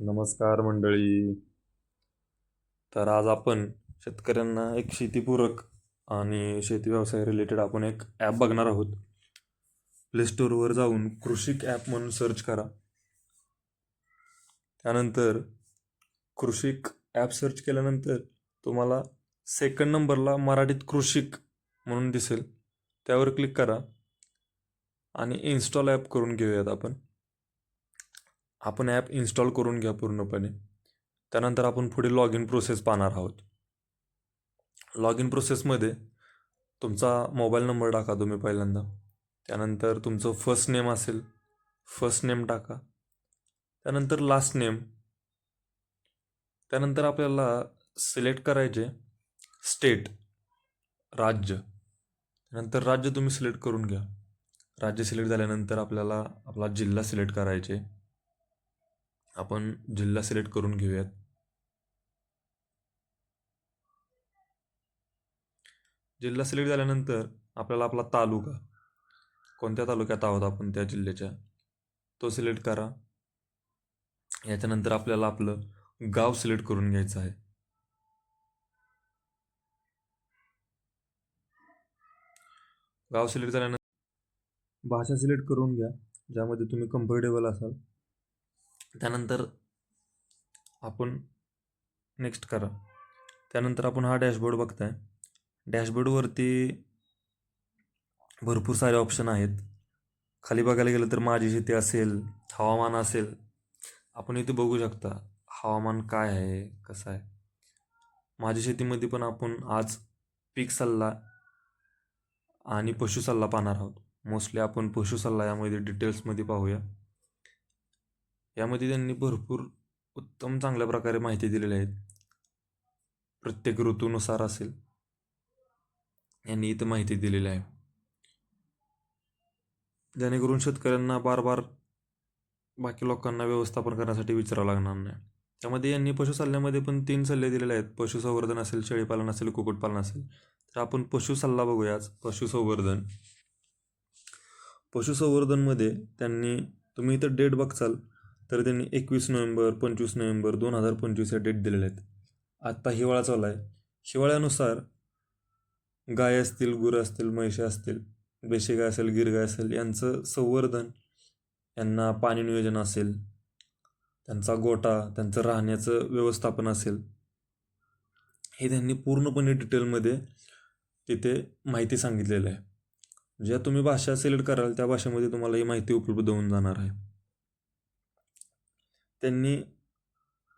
नमस्कार मंडळी. तर आज आपण शेतकऱ्यांना एक शेतीपूरक आणि शेती व्यवसाय रिलेटेड आपण एक ॲप बघणार आहोत. प्लेस्टोरवर जाऊन कृषिक ॲप म्हणून सर्च करा. त्यानंतर कृषिक ॲप सर्च केल्यानंतर तुम्हाला सेकंड नंबरला मराठीत कृषिक म्हणून दिसेल. त्यावर क्लिक करा आणि इन्स्टॉल ॲप करून घेऊयात आपण. आपण ॲप इन्स्टॉल करून घ्या पूर्णपणे. त्यानंतर आपण पुढे लॉग इन प्रोसेस पाहणार आहोत. लॉग इन प्रोसेसमध्ये तुमचा मोबाईल नंबर टाका तुम्ही पहिल्यांदा. त्यानंतर तुमचं फर्स्ट नेम असेल फर्स्ट नेम टाका. त्यानंतर लास्ट नेम त्यानंतर आपल्याला सिलेक्ट करायचे स्टेट राज्य. त्यानंतर राज्य तुम्ही सिलेक्ट करून घ्या. राज्य सिलेक्ट झाल्यानंतर आपल्याला आपला जिल्हा सिलेक्ट करायचे. आपण जिल्हा सिलेक्ट करून घेऊयात. जिल्हा सिलेक्ट झाल्यानंतर आपल्याला आपला तालुका कोणत्या तालुक्यात आहोत आपण त्या जिल्ह्याच्या तो सिलेक्ट करा. याच्यानंतर आपल्याला आपलं गाव सिलेक्ट करून घ्यायचं आहे. गाव सिलेक्ट झाल्यानंतर भाषा सिलेक्ट करून घ्या ज्यामध्ये तुम्ही कम्फर्टेबल असाल. त्यानंतर आपण नेक्स्ट करा. त्यानंतर आपण हा डॅशबोर्ड बघताय. डॅशबोर्डवरती भरपूर सारे ऑप्शन आहेत. खाली बघायला गेलं तर माझी शेती असेल हवामान असेल आपण इथे बघू शकता हवामान काय आहे कसं आहे. माझ्या शेतीमध्ये पण आपण आज पीक सल्ला आणि पशु सल्ला पाहणार आहोत. मोस्टली आपण पशु सल्ला यामध्ये डिटेल्समध्ये पाहूया. यामध्ये त्यांनी भरपूर उत्तम चांगल्या प्रकारे माहिती दिलेली आहेत प्रत्येक ऋतूनुसार असेल यांनी इथं माहिती दिलेली आहे. जेणेकरून शेतकऱ्यांना बार बार बाकी लोकांना व्यवस्थापन करण्यासाठी विचारावं लागणार नाही. त्यामध्ये यांनी पशुसल्ल्यामध्ये पण तीन सल्ले दिलेले आहेत. पशुसंवर्धन असेल शेळीपालन असेल कुक्कुटपालन असेल. तर आपण पशुसल्ला बघूया आज पशुसंवर्धन. पशुसंवर्धनमध्ये त्यांनी तुम्ही इथं डेट बघचाल. तर त्यांनी एकवीस नोव्हेंबर पंचवीस नोव्हेंबर दोन हजार पंचवीस या डेट दिलेल्या आहेत. आत्ता हिवाळा चालू आहे. हिवाळ्यानुसार गाय असतील गुरं असतील म्हैशी असतील देशी गाय असेल गिर गाय असेल यांचं संवर्धन यांना पाणी नियोजन असेल त्यांचा गोटा त्यांचं राहण्याचं व्यवस्थापन असेल हे त्यांनी पूर्णपणे डिटेलमध्ये तिथे माहिती सांगितलेलं आहे. ज्या तुम्ही भाषा सिलेक्ट कराल त्या भाषेमध्ये तुम्हाला ही माहिती उपलब्ध होऊन जाणार आहे. त्यांनी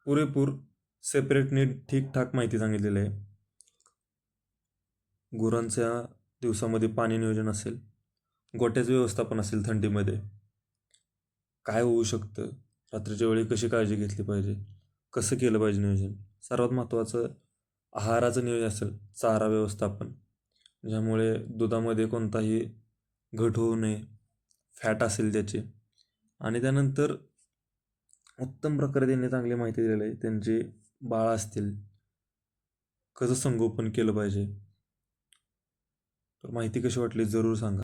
पुरेपूर सेपरेट नीट ठीकठाक माहिती सांगितलेली आहे. गुरांच्या दिवसामध्ये पाणी नियोजन असेल गोट्याचं व्यवस्थापन असेल थंडीमध्ये काय होऊ शकतं? रात्रीच्या वेळी कशी काळजी घेतली पाहिजे? कसं केलं पाहिजे नियोजन? सर्वात महत्त्वाचं आहाराचं नियोजन असेल चारा व्यवस्थापन. ज्यामुळे दुधामध्ये कोणताही घट होऊ नये फॅट असेल त्याचे. आणि त्यानंतर उत्तम प्रकारे त्यांनी चांगली माहिती दिलेली आहे. त्यांचे बाळ असतील कसं संगोपन केलं पाहिजे तर माहिती कशी वाटली जरूर सांगा.